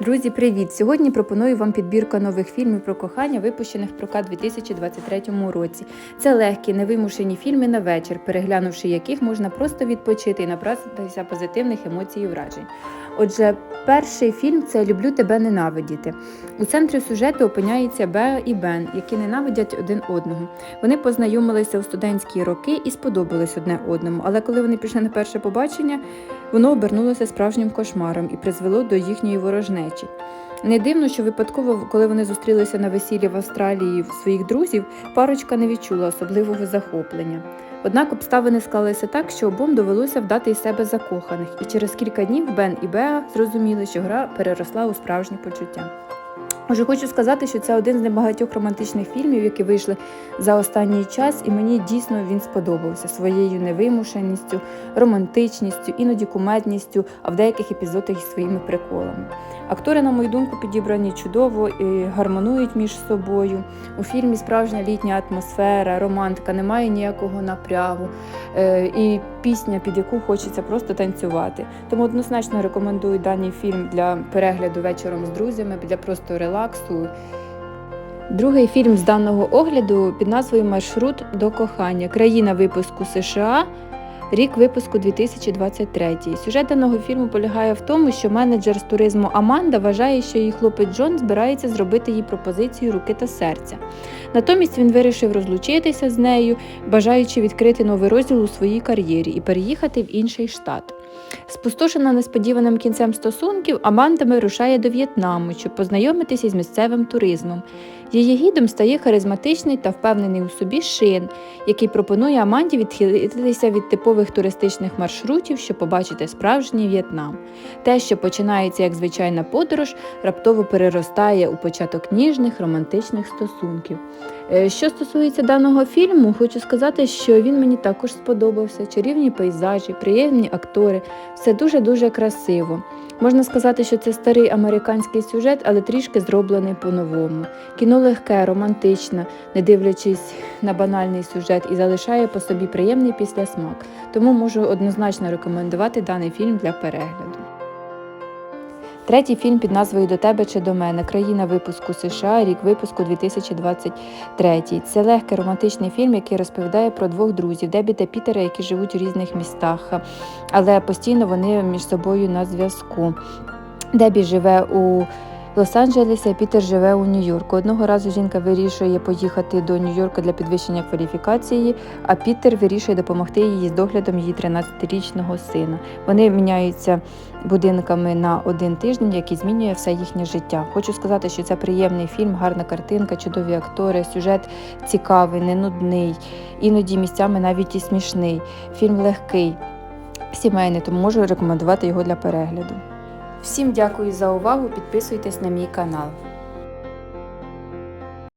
Друзі, привіт! Сьогодні пропоную вам підбірка нових фільмів про кохання, випущених в прокат у 2023 році. Це легкі, невимушені фільми на вечір, переглянувши яких можна просто відпочити і набратися позитивних емоцій і вражень. Отже, перший фільм це Люблю тебе ненавидіти. У центрі сюжету опиняється Беа і Бен, які ненавидять один одного. Вони познайомилися у студентські роки і сподобались одне одному, але коли вони пішли на перше побачення, воно обернулося справжнім кошмаром і призвело до їхньої ворожнечі. Не дивно, що випадково, коли вони зустрілися на весіллі в Австралії своїх друзів, парочка не відчула особливого захоплення. Однак обставини склалися так, що обом довелося вдати із себе закоханих, і через кілька днів Бен і Беа зрозуміли, що гра переросла у справжні почуття. Отже, хочу сказати, що це один з небагатьох романтичних фільмів, які вийшли за останній час, і мені дійсно він сподобався своєю невимушеністю, романтичністю, іноді кумедністю, а в деяких епізодах і своїми приколами. Актори, на мою думку, підібрані чудово і гармонують між собою. У фільмі справжня літня атмосфера, романтика, немає ніякого напрягу і пісня, під яку хочеться просто танцювати. Тому однозначно рекомендую даний фільм для перегляду вечором з друзями, для просто релаксу. Другий фільм з даного огляду під назвою Маршрут до кохання. Країна випуску США. Рік випуску 2023. Сюжет даного фільму полягає в тому, що менеджер з туризму Аманда вважає, що її хлопець Джон збирається зробити їй пропозицію руки та серця. Натомість він вирішив розлучитися з нею, бажаючи відкрити новий розділ у своїй кар'єрі і переїхати в інший штат. Спустошена несподіваним кінцем стосунків, Аманда вирушає до В'єтнаму, щоб познайомитися із місцевим туризмом. Її гідом стає харизматичний та впевнений у собі шин, який пропонує Аманді відхилитися від типових туристичних маршрутів, щоб побачити справжній В'єтнам. Те, що починається як звичайна подорож, раптово переростає у початок ніжних романтичних стосунків. Е, Що стосується даного фільму, хочу сказати, що він мені також сподобався. Чарівні пейзажі, приємні актори, все дуже-дуже красиво. Можна сказати, що це старий американський сюжет, але трішки зроблений по-новому. Кіно легке, романтичне, не дивлячись на банальний сюжет, і залишає по собі приємний післясмак. Тому можу однозначно рекомендувати даний фільм для перегляду. Третій фільм під назвою До тебе чи до мене. Країна випуску США, рік випуску 2023. Це легкий романтичний фільм, який розповідає про двох друзів Дебі та Пітера, які живуть у різних містах, але постійно вони між собою на зв'язку. Дебі живе у Лос-Анджелесі, Пітер живе у Нью-Йорку. Одного разу жінка вирішує поїхати до Нью-Йорка для підвищення кваліфікації, а Пітер вирішує допомогти їй з доглядом її 13-річного сина. Вони міняються будинками на один тиждень, який змінює все їхнє життя. Хочу сказати, що це приємний фільм, гарна картинка, чудові актори, сюжет цікавий, не нудний, іноді місцями навіть і смішний. Фільм легкий, сімейний, тому можу рекомендувати його для перегляду. Всім дякую за увагу. Підписуйтесь на мій канал.